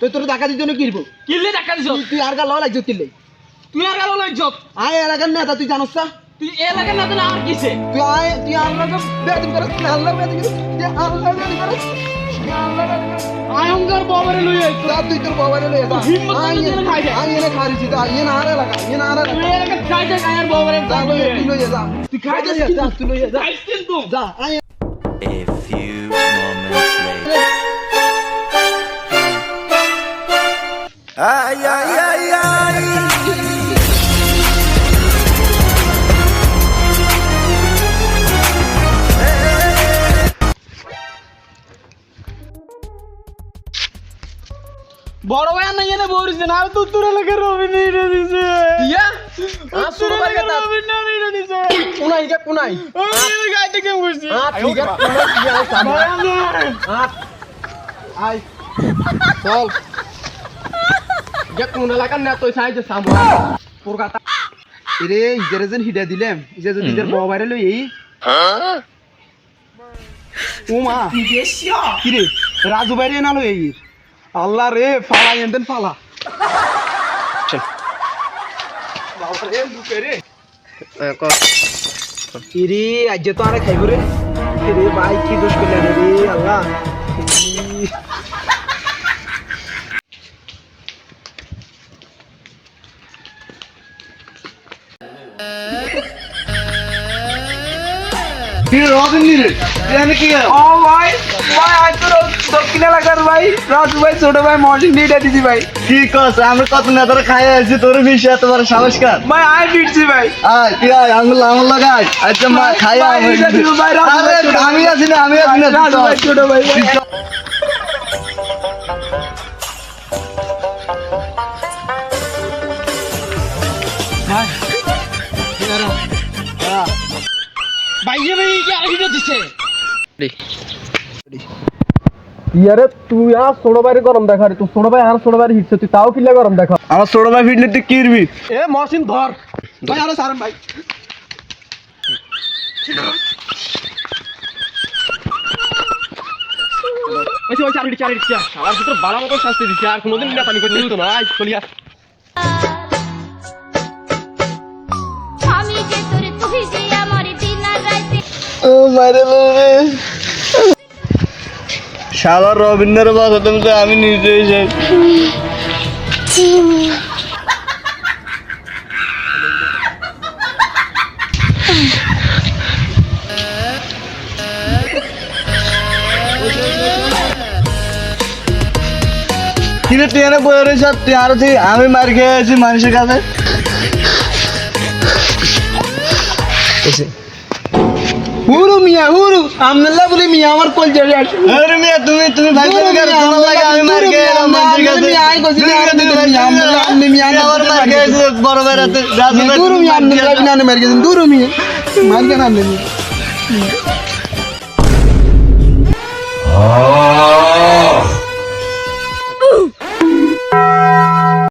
তুই তোর টাকা দিতে না কিনবো কিনলে টাকা দিছ তুই আর গা লড়াই কিনলে তুই আর গেল ইজ্জত আয় এলাকার নেতা তুই জানোস না? তুই না তো না আর কিসে? তুই আয় তুই আল্লাহ বেদিন করস তুই আল্লাহ বেদিন করস তুই আল্লাহ বেদিন করস। আয়ঙ্গার বাবারে লই আই যা তুই তোর বাবারে লয়ে যা। হিম্মত করে খাই দে। আয় এনে খারিছি তো আয় এনে আর এলাকা এনে আর তুই এলাকা এলাকার খাইতে কায়ার বাবারে যা লয়ে তুই লয়ে যা। তুই খাইতে যা তুই লয়ে যা। খাইছ কিন্তু যা আয়। A few moments later. Ay, ay, ay, ay. বড় ভাই না এনে বরিছে না তো তোর এলাকার রবি নিয়ে দিছে। ইয়া? আ শুরু করে তা রবি না নিয়ে দিছে। কোনাই গে কোনাই আমি গাইতে কেন বসছি আ ঠিক আছে কোনাই কি আয় সামনে আ আয় চল। যে কোন নেতা তুই সাইজে সামনে কথা। ইজেরে যেন হিডা দিলাম। ইজে যদি ইজের বাবারে লই এই ও মা কি রে রাজু বাইরে না লই এই আল্লাহ রে ফালা এন্দেন ফালা। ইরে আজ তো আর খাইব রে। রে ভাই কি দোষ করলেন রে আল্লাহ। ও ভাই ভাই আজ তো দক্ষিণ এলাকার ভাই রাজু ভাই ছোট ভাই মর্নিং ডিটা দিছি ভাই। কি কস আমি কত নেতার খাই আছি তোর বিষয়ে তোমার সংস্কার ভাই আয় ফিরছি ভাই। আয় তুই আয় আঙুল আঙুল লাগাই। আচ্ছা মা খাই ভাই, ভাই, ভাই, ভাই। আমি আছি না আমি আছি না তুই রাজু ভাই। ছোট ভাই তুই আর দিছে ইয়ারে তুই আর ছোট ভাইয়ের গরম দেখা রে তুই ছোট ভাই আর ছোট ভাইয়ের হিটছে তুই তাও কিল্লা গরম দেখা। আমার ছোট ভাই ফিটলে তুই কিরবি? এ মহসিন ধর। ভাই আরও সারেন ভাই। ওই ওই চারিটি চারিটি শালার ভিতর বালা মতো শাস্তি দিছে আর কোনোদিন নেতা আমি করতে দিত না আজ চলিয়া। শালা রবীন্দ্র তো আমি নিজে কিরে তুই এনে বয়ে রয়েছ? তুই আরও তুই আমি মার খেয়ে আছি মানুষের কাছে। হুরু মিয়া হুরু। আমনাল্লাহ বলে মিয়া আমার কল জড়ে আছে হুরু মিয়া তুমি তুমি ভাই করে তোমার লাগে আমি মার এলাম মানুষের কাছে মিয়া, আই কইছি না, আর দিতে মিয়া, আমি তুই আমার মার গে বড় বড় রাতে রাজু ভাই মিয়া আমনাল্লাহ বিনা মার গে হুরু মিয়া মার গে না মিয়া।